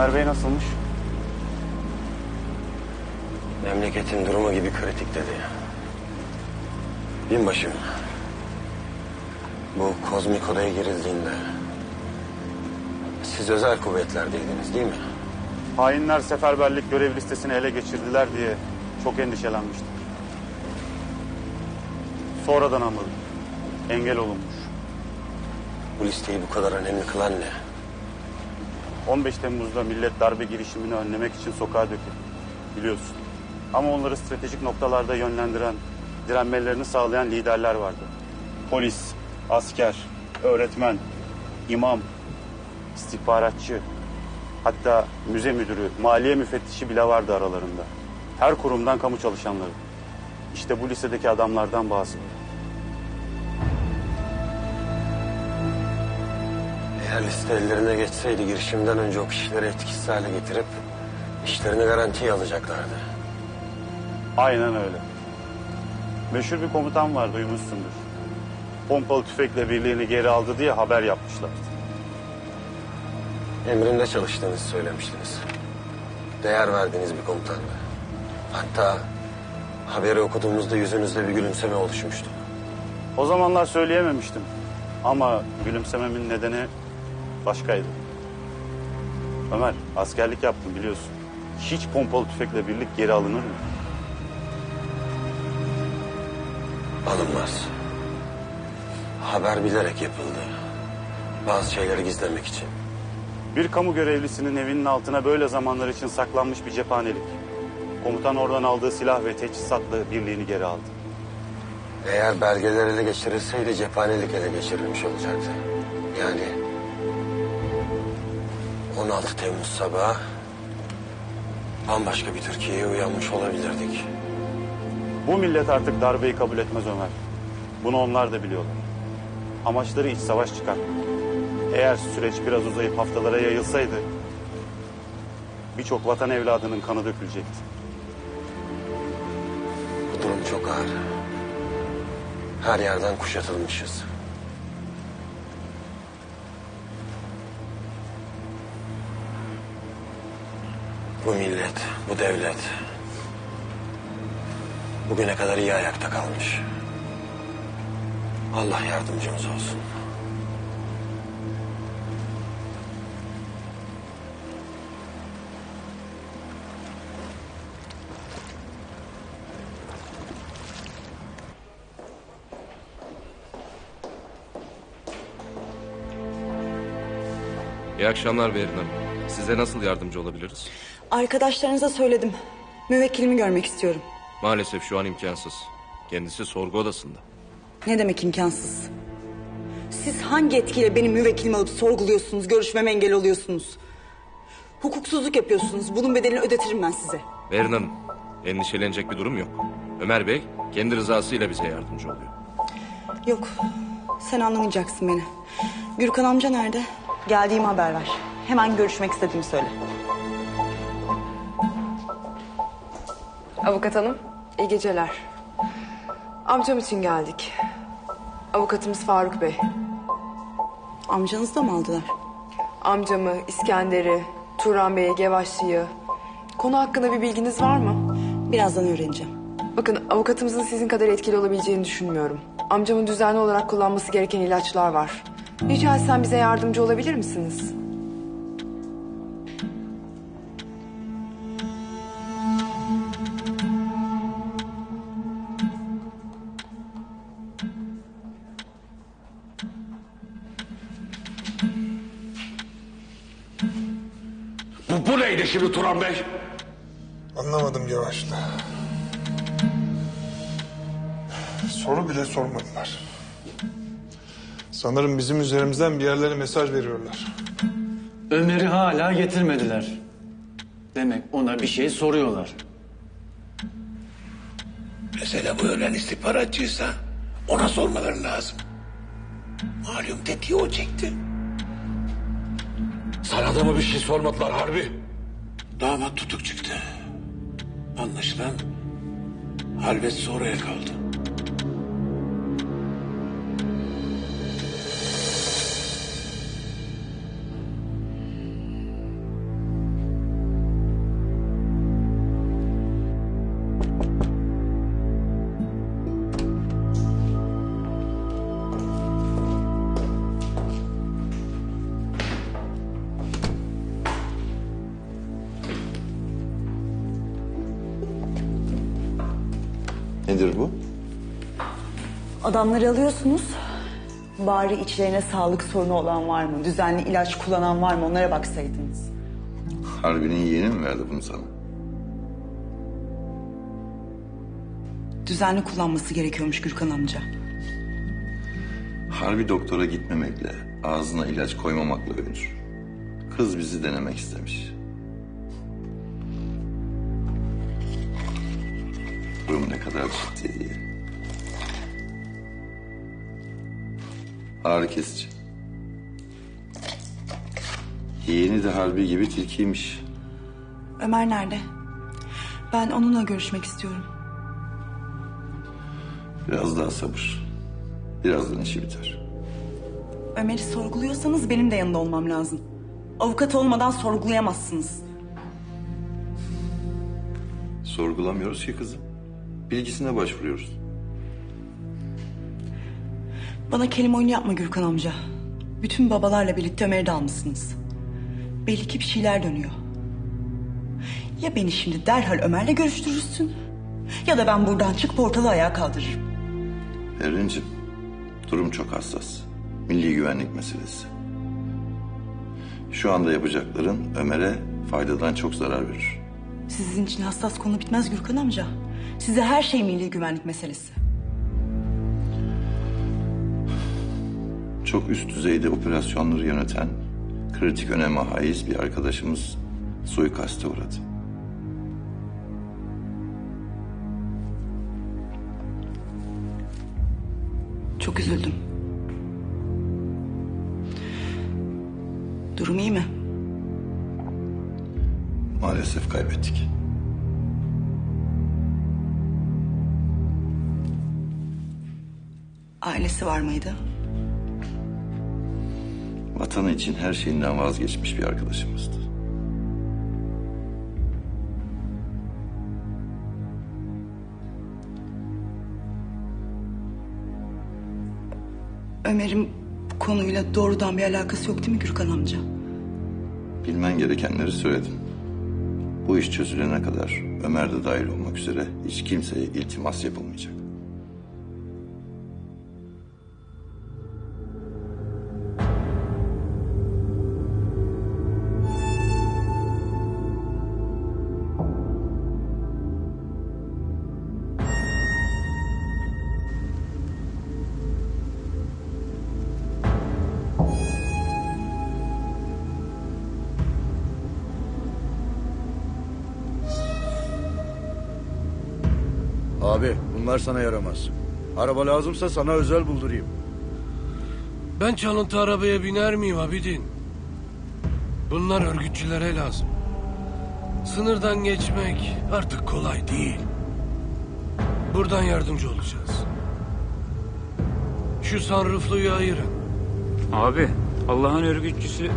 Enver Bey nasılmış? Memleketin durumu gibi kritik dedi. Binbaşım. Bu kozmik odaya girildiğinde... ...siz özel kuvvetlerdeydiniz değil mi? Hainler seferberlik görev listesini ele geçirdiler diye çok endişelenmiştim. Sonradan anladım. Engel olunmuş. Bu listeyi bu kadar önemli kılan ne? 15 Temmuz'da millet darbe girişimini önlemek için sokağa döküldü. Biliyorsun. Ama onları stratejik noktalarda yönlendiren, direnmelerini sağlayan liderler vardı. Polis, asker, öğretmen, imam, istihbaratçı, hatta müze müdürü, maliye müfettişi bile vardı aralarında. Her kurumdan kamu çalışanları. İşte bu lisedeki adamlardan bazıları. Eğer liste ellerine geçseydi girişimden önce o kişileri etkisiz hale getirip... ...işlerini garantiye alacaklardı. Aynen öyle. Meşhur bir komutan var duymuşsundur. Pompalı tüfekle birliğini geri aldı diye haber yapmışlar. Emrinde çalıştığınızı söylemiştiniz. Değer verdiğiniz bir komutandı. Hatta haberi okuduğumuzda yüzünüzde bir gülümseme oluşmuştu. O zamanlar söyleyememiştim. Ama gülümsememin nedeni başkaydı. Ömer askerlik yaptım biliyorsun. Hiç pompalı tüfekle birlik geri alınır mı? Alınmaz. Haber bilerek yapıldı. Bazı şeyleri gizlemek için. Bir kamu görevlisinin evinin altına böyle zamanlar için saklanmış bir cephanelik. Komutan oradan aldığı silah ve teçhizatla birliğini geri aldı. Eğer belgeler ele geçirilseydi cephanelik ele geçirilmiş olacaktı. Yani 16 Temmuz sabahı bambaşka bir Türkiye'ye uyanmış olabilirdik. Bu millet artık darbeyi kabul etmez Ömer. Bunu onlar da biliyorlar. Amaçları iç savaş çıkartmak. Eğer süreç biraz uzayıp haftalara yayılsaydı... ...birçok vatan evladının kanı dökülecekti. Bu durum çok ağır. Her yerden kuşatılmışız. Bu millet, bu devlet bugüne kadar iyi ayakta kalmış. Allah yardımcımız olsun. İyi akşamlar Berin Hanım. Size nasıl yardımcı olabiliriz? Arkadaşlarınıza söyledim. Müvekkilimi görmek istiyorum. Maalesef şu an imkansız. Kendisi sorgu odasında. Ne demek imkansız? Siz hangi etkiyle benim müvekkilimi alıp sorguluyorsunuz, görüşmeme engel oluyorsunuz? Hukuksuzluk yapıyorsunuz. Bunun bedelini ödetirim ben size. Berin Hanım, endişelenecek bir durum yok. Ömer Bey kendi rızasıyla bize yardımcı oluyor. Yok, sen anlamayacaksın beni. Gürkan amca nerede? Geldiğimi haber ver. Hemen görüşmek istediğimi söyle. Avukat hanım, iyi geceler. Amcam için geldik. Avukatımız Faruk Bey. Amcanızı da mı aldılar? Amcamı, İskender'i, Turan Bey'i, Gevaşlı'yı... Konu hakkında bir bilginiz var mı? Birazdan öğreneceğim. Bakın avukatımızın sizin kadar etkili olabileceğini düşünmüyorum. Amcamın düzenli olarak kullanması gereken ilaçlar var. Rica etsem bize yardımcı olabilir misiniz? Bu, neydi şimdi Turan Bey? Anlamadım yavaşla. Soru bile sormadılar. Sanırım bizim üzerimizden bir yerlere mesaj veriyorlar. Ömer'i hala getirmediler. Demek ona bir şey soruyorlar. Mesele bu ölen istihbaratçıysa ona sormaları lazım. Malum tetiği o çekti. Sana da mı bir şey sormadılar harbi? Damat tutuk çıktı. Anlaşılan halvet sonraya kaldı. Nedir bu? Adamları alıyorsunuz. Bari içlerine sağlık sorunu olan var mı? Düzenli ilaç kullanan var mı? Onlara baksaydınız. Harbi'nin yeğeni mi verdi bunu sana? Düzenli kullanması gerekiyormuş Gürkan amca. Harbi doktora gitmemekle, ağzına ilaç koymamakla övünür. Kız bizi denemek istemiş. Durum ne kadar ciddi diye. Ağrı kesici. Yeğeni de Harbi gibi tilkiymiş. Ömer nerede? Ben onunla görüşmek istiyorum. Biraz daha sabır. Birazdan işi biter. Ömer'i sorguluyorsanız benim de yanında olmam lazım. Avukat olmadan sorgulayamazsınız. Sorgulamıyoruz ki kızım. Bilgisine başvuruyoruz. Bana kelime oyunu yapma Gürkan amca. Bütün babalarla birlikte Ömer'i de almışsınız. Belli ki bir şeyler dönüyor. Ya beni şimdi derhal Ömer'le görüştürürsün... ...ya da ben buradan çıkıp ortalığı ayağa kaldırırım. Erinci, durum çok hassas. Milli güvenlik meselesi. Şu anda yapacakların Ömer'e faydadan çok zarar verir. Sizin için hassas konu bitmez Gürkan amca. Size her şey milli güvenlik meselesi. Çok üst düzeyde operasyonları yöneten, kritik öneme haiz bir arkadaşımız suikaste uğradı. Çok üzüldüm. Durum iyi mi? Maalesef kaybettik. Ailesi var mıydı? Vatanı için her şeyinden vazgeçmiş bir arkadaşımızdı. Ömer'in bu konuyla doğrudan bir alakası yok değil mi Gürkan amca? Bilmen gerekenleri söyledim. Bu iş çözülene kadar Ömer de dahil olmak üzere hiç kimseye iltimas yapılmayacak. Abi bunlar sana yaramaz. Araba lazımsa sana özel buldurayım. Ben çalıntı arabaya biner miyim Abidin? Bunlar örgütçülere lazım. Sınırdan geçmek artık kolay değil. Buradan yardımcı olacağız. Şu sunroofluyu ayırın. Abi Allah'ın örgütçüsü